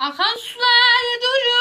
Akan sular durur.